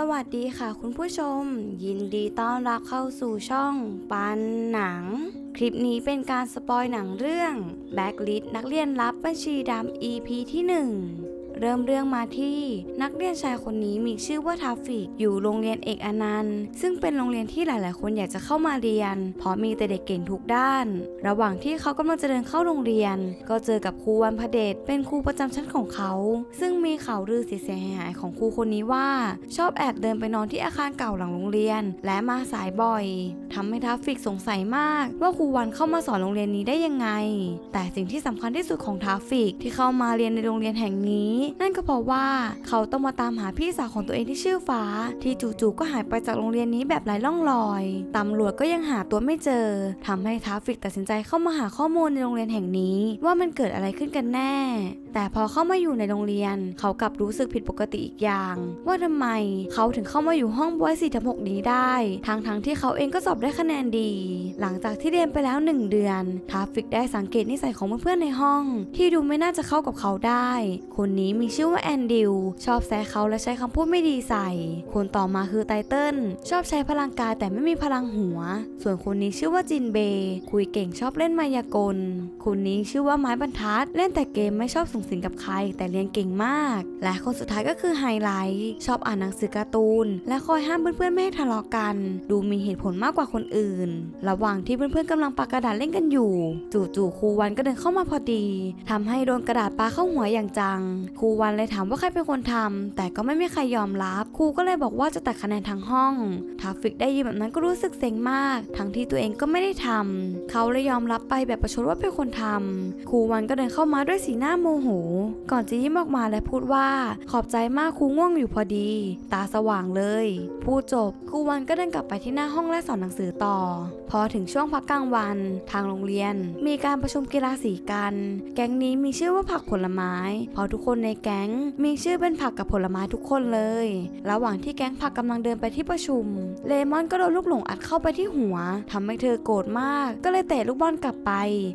สวัสดีค่ะคุณผู้ชม ยินดีต้อนรับเข้าสู่ช่องปันหนัง คลิปนี้เป็นการสปอยหนังเรื่อง Blacklist นักเรียนรับบัญชีดำ EP ที่ 1 เริ่มเรื่องมาที่นักเรียนชายคนนี้มีชื่อว่าทาฟิกอยู่โรงเรียนเอกอนันต์ซึ่งเป็นโรงเรียนที่หลาย ๆ คนอยากจะเข้ามาเรียน เพราะมีแต่เด็กเก่งทุกด้าน ระหว่างที่เขากำลังจะเดินเข้าโรงเรียน ก็เจอกับครูวันพเดชเป็นครูประจำชั้นของเขา ซึ่งมีข่าวลือเสียหายของครูคนนี้ว่า ชอบแอบเดินไปนอนที่อาคารเก่าหลังโรงเรียน และมาสายบ่อยทำให้ทาฟิกสงสัยมาก ว่าครูวันเข้ามาสอนโรงเรียนนี้ได้ยังไง แต่สิ่งที่สำคัญที่สุดของทาฟิกที่เข้ามาเรียนในโรงเรียนแห่งนี้นั่นก็เพราะว่าเขาต้องมาตามหาพี่สาวของตัวเองที่ชื่อฟ้า ที่จู่ๆก็หายไปจากโรงเรียนนี้แบบไร้ร่องรอยตำรวจก็ยังหาตัวไม่เจอทำให้ทาฟิกตัดสินใจเข้ามาหาข้อมูลในโรงเรียนแห่งนี้ ว่ามันเกิดอะไรขึ้นกันแน่ แต่พอเข้ามาอยู่ในโรงเรียน เขากลับรู้สึกผิดปกติอีกอย่าง ว่าทำไมเขาถึงเข้ามาอยู่ห้องบวย4ทับ6นี้ได้ทั้งทั้งๆที่เขาเองก็สอบได้คะแนนดี หลังจากที่เรียนไปแล้ว 1 เดือนทาฟิกได้สังเกตนิสัยของเพื่อนๆในห้อง ที่ดูไม่น่าจะเข้ากับเขาได้ คนนี้มีชื่อว่าแอนดิวชอบแซะเขาและใช้คำพูดไม่ดีใส่ คนต่อมาคือไตเติ้ลชอบใช้พลังกายแต่ไม่มีพลังหัว ส่วนคนนี้ชื่อว่าจินเบ คุยเก่งชอบเล่นมายากล คนนี้ชื่อว่าไม้บรรทัด เล่นแต่เกมไม่ชอบสูงสิงกับใคร แต่เรียนเก่งมาก และคนสุดท้ายก็คือไฮไลท์ชอบอ่านหนังสือการ์ตูน และคอยห้ามเพื่อนๆไม่ให้ทะเลาะกัน ดูมีเหตุผลมากกว่าคนอื่น ระหว่างที่เพื่อนๆกำลังปากระดาษเล่นกันอยู่ จู่ๆครูวันก็เดินเข้ามาพอดีทำให้โดนกระดาษปาเข้าหัวอย่างจังครููวันเลยถามว่าใครเป็นคนทำแต่ก็ไม่มีใครยอมรับ ครูก็เลยบอกว่าจะตัดคะแนนทั้งห้อง ทาฟิกได้ยินแบบนั้นก็รู้สึกเซ็งมาก ทั้งที่ตัวเองก็ไม่ได้ทำเขาเลยยอมรับไปแบบประชดว่าเป็นคนทำครูวันก็เดินเข้ามาด้วยสีหน้าโมโห ก่อนจะยิ้มออกมาและพูดว่า ขอบใจมากครูง่วงอยู่พอดี ตาสว่างเลย พูดจบครูวันก็เดินกลับไปที่หน้าห้องและสอนหนังสือต่อ พอถึงช่วงพักกลางวัน ทางโรงเรียน มีการประชุมกีฬาสีกัน แก๊งนี้มีชื่อว่าผักผลไม้พราะทุกคนในแก๊ง มีชื่อเป็นผักกับผลไม้ทุกคนเลย ระหว่างที่แก๊งผักกำลังเดินไปที่ประชุม เลมอนก็โดนลูกหลงอัดเข้าไปที่หัวทำให้เธอโกรธมาก ก็เลยเตะลูกบอลกลับไป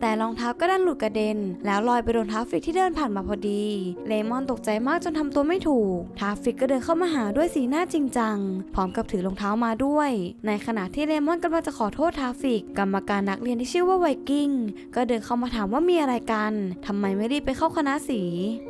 แต่รองเท้าก็ดันหลุดกระเด็น แล้วลอยไปโดนทาฟิกที่เดินผ่านมาพอดี เลมอนตกใจมากจนทำตัวไม่ถูก ทาฟิกก็เดินเข้ามาหาด้วยสีหน้าจริงจัง พร้อมกับถือรองเท้ามาด้วย ในขณะที่เลมอนกำลังจะขอโทษทาฟิก กรรมการนักเรียนที่ชื่อว่าไวกิ้งก็เดินเข้ามาถามว่ามีอะไรกันทำไมไม่รีบไปเข้าคณะสี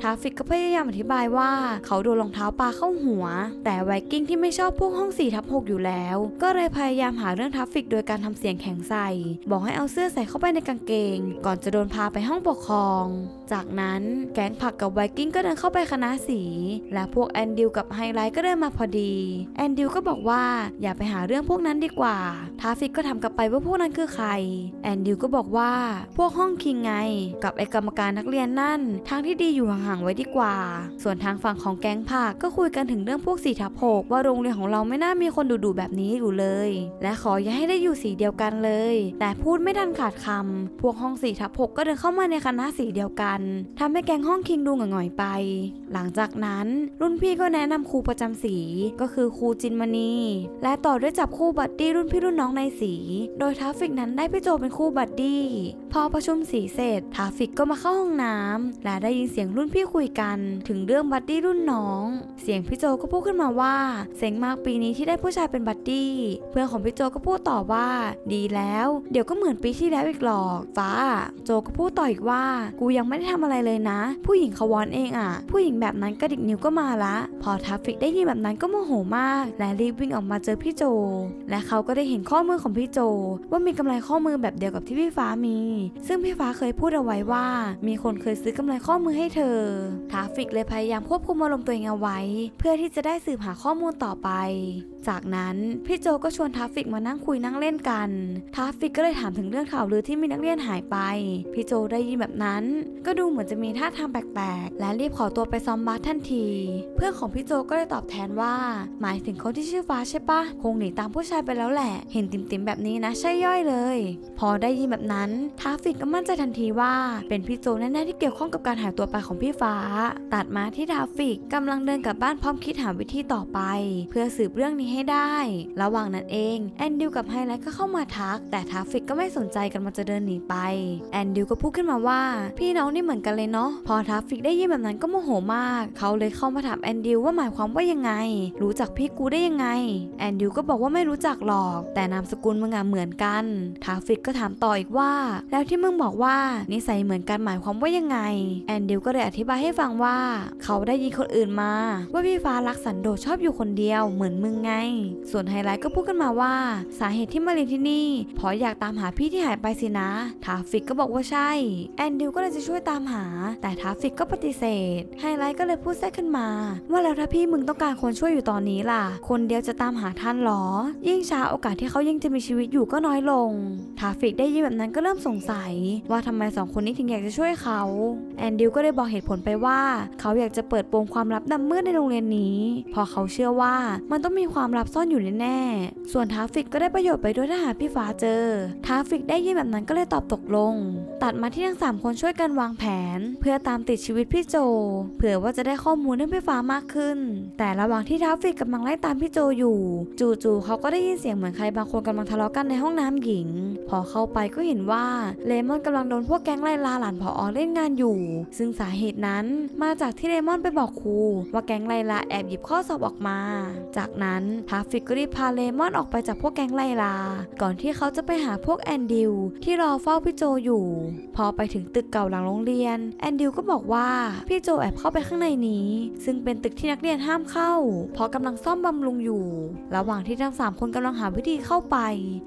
ทาฟิกก็พพยายามอธิบายว่าเขาโดนรองเท้าปาเข้าหัว แต่ไวกิ้งที่ไม่ชอบพวกห้อง4ทับ6อยู่แล้ว ก็เลยพยายามหาเรื่องทาฟิกโดยการทำเสียงแข็งใส่ บอกให้เอาเสื้อใส่เข้าไปในกางเกง ก่อนจะโดนพาไปห้องปกครอง จากนั้นแก๊งผักกับไวกิ้งก็เดินเข้าไปคณะสี และพวกแอนดิวกับไฮไลท์ก็เดินมาพอดีแอนดิวก็บอกว่าอย่าไปหาเรื่องพวกนั้นดีกว่าทาฟิกก็ถามกลับไปว่าพวกนั้นคือใคร แอนดิวก็บอกว่าพวกห้องคิงไง กับไอกรรมการนักเรียนนั่นทางที่ดีอยู่ห่างๆไว้ดีกว่าส่วนทางฝั่งของแก๊งผักก็คุยกันถึงเรื่องพวกสี่ทับหกว่าโรงเรียนของเราไม่น่ามีคนดุๆแบบนี้อยู่เลย และขออย่าให้ได้อยู่สีเดียวกันเลย แต่พูดไม่ทันขาดคำพวกห้องสี่ทับหกก็เดินเข้ามาในคณะสีเดียวกันทำให้แก๊งห้องคิงดูหงอยๆไป หลังจากนั้นรุ่นพี่ก็แนะนำครูประจำสีก็คือครูจินมณีและต่อด้วยจับคู่บัดดี้รุ่นพี่รุ่นน้องในสี โดยทาฟิกนั้นได้พี่โจเป็นคู่บัดดี้พอประชุมสีเสร็จทาฟิกก็มาเข้าห้องน้ำและได้ยินเสียงรุ่นพี่คุยกันถึงเรื่องบัดดี้รุ่นน้อง เสียงพี่โจก็พูดขึ้นมาว่าเซ็งมากปีนี้ที่ได้ผู้ชายเป็นบัดดี้เพื่อนของพี่โจก็พูดต่อว่า ดีแล้ว เดี๋ยวก็เหมือนปีที่แล้วอีกหรอกฟ้าโจก็พูดต่ออีกว่า กูยังไม่ได้ทำอะไรเลยนะ ผู้หญิงเขาวอนเองอะ ผู้หญิงแบบนั้นกระดิกนิ้วก็มาละ พอทัฟฟิกได้ยินแบบนั้นก็โมโหมาก และรีบวิ่งออกมาเจอพี่โจ และเขาก็ได้เห็นข้อมือของพี่โจ ว่ามีกำไรข้อมือแบบเดียวกับที่พี่ฟ้ามี ซึ่งพี่ฟ้าเคยพูดเอาไว้ว่า มีคนเคยซื้อกำไรข้อมือให้เธอทาฟิกเลยพยายามควบคุมอารมณ์ตัวเองเอาไว้ เพื่อที่จะได้สืบหาข้อมูลต่อไป จากนั้นพี่โจก็ชวนทัฟฟิกมานั่งคุยนั่งเล่นกันทัฟฟิกก็เลยถามถึงเรื่องข่าวลือที่มีนักเรียนหายไป พี่โจได้ยินแบบนั้น ก็ดูเหมือนจะมีท่าทางแปลกๆ และรีบขอตัวไปซ้อมบาสทันที เพื่อนของพี่โจก็เลยตอบแทนว่า หมายถึงคนที่ชื่อฟ้าใช่ปะคงหนีตามผู้ชายไปแล้วแหละ เห็นติ่มๆแบบนี้นะใช่ย่อยเลย พอได้ยินแบบนั้นทัฟฟิกก็มั่นใจทันทีว่า เป็นพี่โจแน่ๆที่เกี่ยวข้องกับการหายตัวไปของพี่ฟ้า ตัดมาที่ทัฟฟิกกำลังเดินกลับบ้านพร้อมคิดหาวิธีต่อไป เพื่อสืบเรื่องนี้ให้ได้ ระหว่างนั้นเองแอนดิวกับไฮไลท์ก็เข้ามาทัก แต่ทราฟฟิกก็ไม่สนใจกันมันจะเดินหนีไป แอนดิวก็พูดขึ้นมาว่า พี่น้องนี่เหมือนกันเลยเนาะพอทราฟฟิกได้ยินแบบนั้นก็โมโหมาก เขาเลยเข้ามาถามแอนดิวว่าหมายความว่ายังไง รู้จักพี่กูได้ยังไง แอนดิวก็บอกว่าไม่รู้จักหรอก แต่นามสกุลมึงอะเหมือนกันทราฟฟิกก็ถามต่ออีกว่า แล้วที่มึงบอกว่านิสัยเหมือนกันหมายความว่ายังไง แอนดิวก็เลยอธิบายให้ฟังว่า เขาได้ยินคนอื่นมา ว่าพี่ฟ้ารักสันโดชอบอยู่คนเดียวเหมือนมึงไงส่วนไฮไลท์ก็พูดขึ้นมาว่า สาเหตุที่มาเรียนที่นี่เพราะอยากตามหาพี่ที่หายไปสินะทราฟิกก็บอกว่าใช่ แอนดิวก็เลยจะช่วยตามหา แต่ทราฟิกก็ปฏิเสธ ไฮไลท์ก็เลยพูดแทรกขึ้นมา ว่าแล้วถ้าพี่มึงต้องการคนช่วยอยู่ตอนนี้ล่ะ คนเดียวจะตามหาท่านหรอ ยิ่งช้าโอกาสที่เขายังจะมีชีวิตอยู่ก็น้อยลงทราฟิกได้ยินแบบนั้นก็เริ่มสงสัย ว่าทำไมสองคนนี้ถึงอยากจะช่วยเขา แอนดิวก็เลยบอกเหตุผลไปว่า เขาอยากจะเปิดโปงความลับดำมืดในโรงเรียนนี้เพอเขาเชื่อว่ามันต้องมีความลับซ่อนอยู่แน่ๆส่วนทาฟิกก็ได้ประโยชน์ไปด้วยถ้าหาพี่ฟ้าเจอ ทาฟิกได้ยินแบบนั้นก็เลยตอบตกลง ตัดมาที่ทั้งสามคนช่วยกันวางแผน เพื่อตามติดชีวิตพี่โจ เผื่อว่าจะได้ข้อมูลเรื่องพี่ฟ้ามากขึ้น แต่ระหว่างที่ทาฟิกกำลังไล่ตามพี่โจอยู่ จู่ๆเขาก็ได้ยินเสียงเหมือนใครบางคนกำลังทะเลาะกันในห้องน้ำหญิง พอเข้าไปก็เห็นว่าเลมอนกำลังโดนพวกแก๊งไล่ลาหลานผอเล่นงานอยู่ ซึ่งสาเหตุนั้นมาจากที่เลมอนไปบอกครูว่าแก๊งไล่ลาแอบหยิบข้อสอบออกมา จากนั้นทราฟิกก็รีพาเลมอนออกไปจากพวกแก๊งไลลา ก่อนที่เขาจะไปหาพวกแอนดิวที่รอเฝ้าพี่โจอยู่ พอไปถึงตึกเก่าหลังโรงเรียน แอนดิวก็บอกว่าพี่โจแอบเข้าไปข้างในนี้ ซึ่งเป็นตึกที่นักเรียนห้ามเข้า เพราะกำลังซ่อมบำรุงอยู่ ระหว่างที่ทั้งสามคนกำลังหาวิธีเข้าไป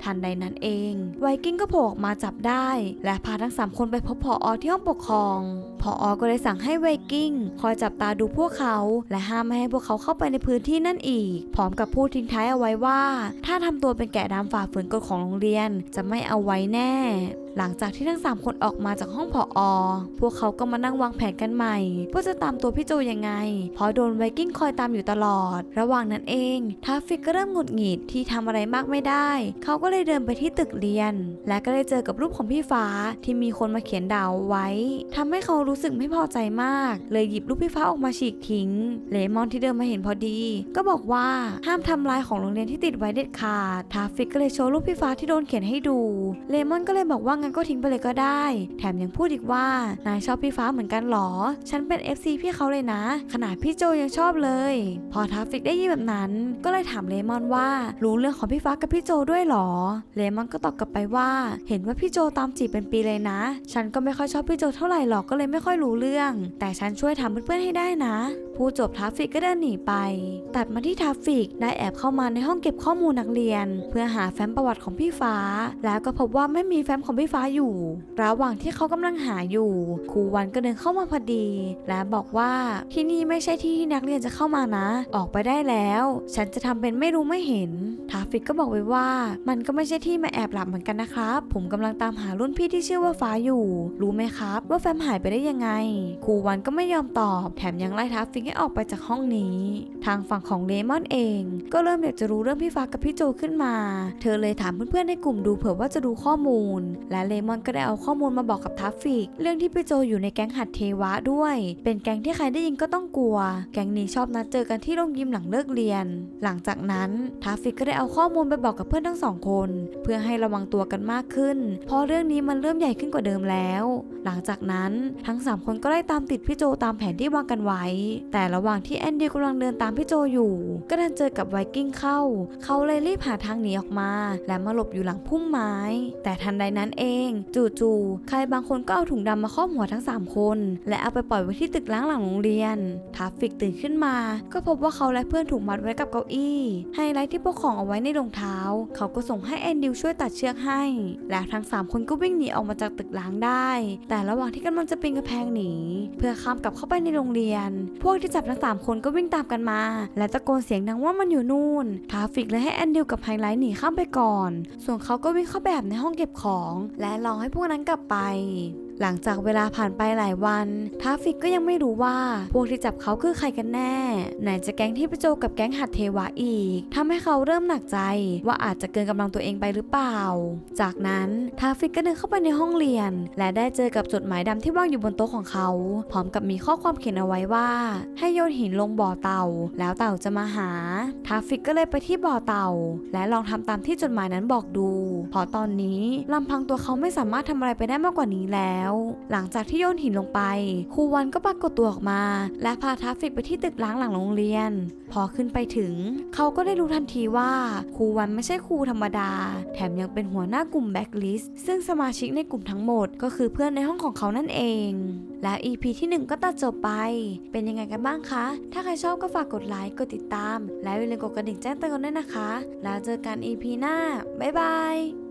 ทันใดนั้นเอง ไวกิ้งก็โผล่ออกมาจับได้ และพาทั้งสามคนไปพบผออที่ห้องปกครองผออก็เลยสั่งให้ไวกิ้งคอยจับตาดูพวกเขา และห้ามไม่ให้พวกเขาเข้าไปในพื้นที่นั่นอีก พร้อมกับพูดดทิ้งท้ายเอาไว้ว่า ถ้าทำตัวเป็นแกะดำฝ่าฝืนกฎของโรงเรียนจะไม่เอาไว้แน่ หลังจากที่ทั้ง 3 คนออกมาจากห้องผออพวกเขาก็มานั่งวางแผนกันใหม่ว่าจะตามตัวพี่โจยังไง เพราะโดนไวกิ้งคอยตามอยู่ตลอด ระหว่างนั้นเองทราฟิกก็เริ่มหงุดหงิดที่ทำอะไรมากไม่ได้ เขาก็เลยเดินไปที่ตึกเรียน และก็ได้เจอกับรูปของพี่ฟ้าที่มีคนมาเขียนดาวไว้ทำให้เขารู้สึกไม่พอใจมาก เลยหยิบรูปพี่ฟ้าออกมาฉีกทิ้ง เลมอนที่เดินมาเห็นพอดี ก็บอกว่าห้ามทำลายของโรงเรียนที่ติดไว้เด็ดขาดทราฟิกก็เลยโชว์รูปพี่ฟ้าที่โดนเขียนให้ดู เลมอนก็เลยบอกว่างั้นก็ทิ้งไปเลยก็ได้ แถมยังพูดอีกว่านายชอบพี่ฟ้าเหมือนกันหรอ ฉันเป็น FC พี่เขาเลยนะ ขนาดพี่โจยังชอบเลย พอทราฟฟิกได้ยินแบบนั้น ก็เลยถามเลมอนว่า รู้เรื่องของพี่ฟ้ากับพี่โจด้วยหรอ เลมอนก็ตอบกลับไปว่า เห็นว่าพี่โจตามจีบเป็นปีเลยนะ ฉันก็ไม่ค่อยชอบพี่โจเท่าไหร่หรอกก็เลยไม่ค่อยรู้เรื่อง แต่ฉันช่วยทำเพื่อนๆให้ได้นะผู้จบทราฟฟิกก็เดินหนีไป ตัดมาที่ทราฟฟิกได้แอบเข้ามาในห้องเก็บข้อมูลนักเรียน เพื่อหาแฟ้มประวัติของพี่ฟ้า แล้วก็พบว่าไม่มีแฟ้มของพี่ฟ้าอยู่ ระหว่างที่เขากำลังหาอยู่ ครูวันก็เดินเข้ามาพอดี และบอกว่าที่นี่ไม่ใช่ที่ที่นักเรียนจะเข้ามานะ ออกไปได้แล้ว ฉันจะทำเป็นไม่รู้ไม่เห็นทราฟฟิกก็บอกไว้ว่า มันก็ไม่ใช่ที่มาแอบหลับเหมือนกันนะครับ ผมกำลังตามหารุ่นพี่ที่ชื่อว่าฟ้าอยู่ รู้ไหมครับ ว่าแฟ้มหายไปได้ยังไง ครูวันก็ไม่ยอมตอบ แถมยังไล่ทราฟฟิกให้ออกไปจากห้องนี้ ทางฝั่งของเลมอนเอง ก็เริ่มอยากจะรู้เรื่องพี่ฟ้ากับพี่โจขึ้นมา เธอเลยถามเพื่อนๆในกลุ่มดูเผื่อว่าจะดูข้อมูล และเลมอนก็ได้เอาข้อมูลมาบอกกับทัฟฟิก เรื่องที่พี่โจอยู่ในแก๊งหัดเทวะด้วย เป็นแก๊งที่ใครได้ยินก็ต้องกลัว แก๊งนี้ชอบนัดเจอกันที่โรงยิมหลังเลิกเรียน หลังจากนั้นทัฟฟิกก็ได้เอาข้อมูลไปบอกกับเพื่อนทั้งสองคน เพื่อให้ระวังตัวกันมากขึ้น เพราะเรื่องนี้มันเริ่มใหญ่ขึ้นกว่าเดิมแล้ว หลังจากนั้นทั้งสามคนก็ได้ตามติดพี่โจตามแผนที่วางกันไว้แต่ระหว่างที่แอนดี้กำลังเดินตามพี่โจอยู่ ก็ดันเจอกับไวกิ้งเข้า เขาเลยรีบหาทางหนีออกมา และมาหลบอยู่หลังพุ่มไม้ แต่ทันใดนั้นเอง จู่ๆใครบางคนก็เอาถุงดำมาครอบหัวทั้ง 3 คน และเอาไปปล่อยไว้ที่ตึกล้างหลังโรงเรียนทราฟฟิกตื่นขึ้นมา ก็พบว่าเขาและเพื่อนถูกมัดไว้กับเก้าอี้ไฮไลท์ที่พวกของเอาไว้ในรองเท้า เขาก็ส่งให้แอนดิวช่วยตัดเชือกให้ และทั้ง 3 คนก็วิ่งหนีออกมาจากตึกล้างได้ แต่ระหว่างที่กำลังจะปีนกระแพงหนีเพื่อข้ามกลับเข้าไปในโรงเรียน พวกที่จับทั้ง3คนก็วิ่งตามกันมา และตะโกนเสียงดังว่ามันอยู่นู่นทาฟิกเลยให้แอนดิวกับไฮไลท์หนีข้ามไปก่อน ส่วนเขาก็วิ่งเข้าแบบในห้องเก็บของ และรอให้พวกนั้นกลับไป หลังจากเวลาผ่านไปหลายวันทาฟิกก็ยังไม่รู้ว่า พวกที่จับเขาคือใครกันแน่ ไหนจะแก๊งที่ไปโจกับแก๊งหัดเทวะอีกทำให้เขาเริ่มหนักใจว่าอาจจะเกินกำลังตัวเองไปหรือเปล่า จากนั้นทาฟิกก็เดินเข้าไปในห้องเรียน และได้เจอกับจดหมายดำที่วางอยู่บนโต๊ะของเขา พร้อมกับมีข้อความเขียนเอาไว้ว่า ให้โยนหินลงบ่อเต่า แล้วเต่าจะมาหาทาฟิกก็เลยไปที่บ่อเต่า และลองทำตามที่จดหมายนั้นบอกดูเพราะตอนนี้ลำพังตัวเขาไม่สามารถทำอะไรไปได้มากกว่านี้แล้วหลังจากที่โยนหินลงไป ครูวันก็ปรากฏตัวออกมา และพาทาฟิกไปที่ตึกล้างหลังโรงเรียน พอขึ้นไปถึง เขาก็ได้รู้ทันทีว่าครูวันไม่ใช่ครูธรรมดา แถมยังเป็นหัวหน้ากลุ่มแบ็คลิสต์ซึ่งสมาชิกในกลุ่มทั้งหมด ก็คือเพื่อนในห้องของเขานั่นเอง แล้ว EP ที่ 1 ก็ตัดจบไป เป็นยังไงกันบ้างคะ ถ้าใครชอบก็ฝากกดไลค์ กดติดตาม แล้วอย่าลืมกดกระดิ่งแจ้งเตือนกันด้วยนะคะ แล้วเจอกัน EP หน้า บ๊ายบาย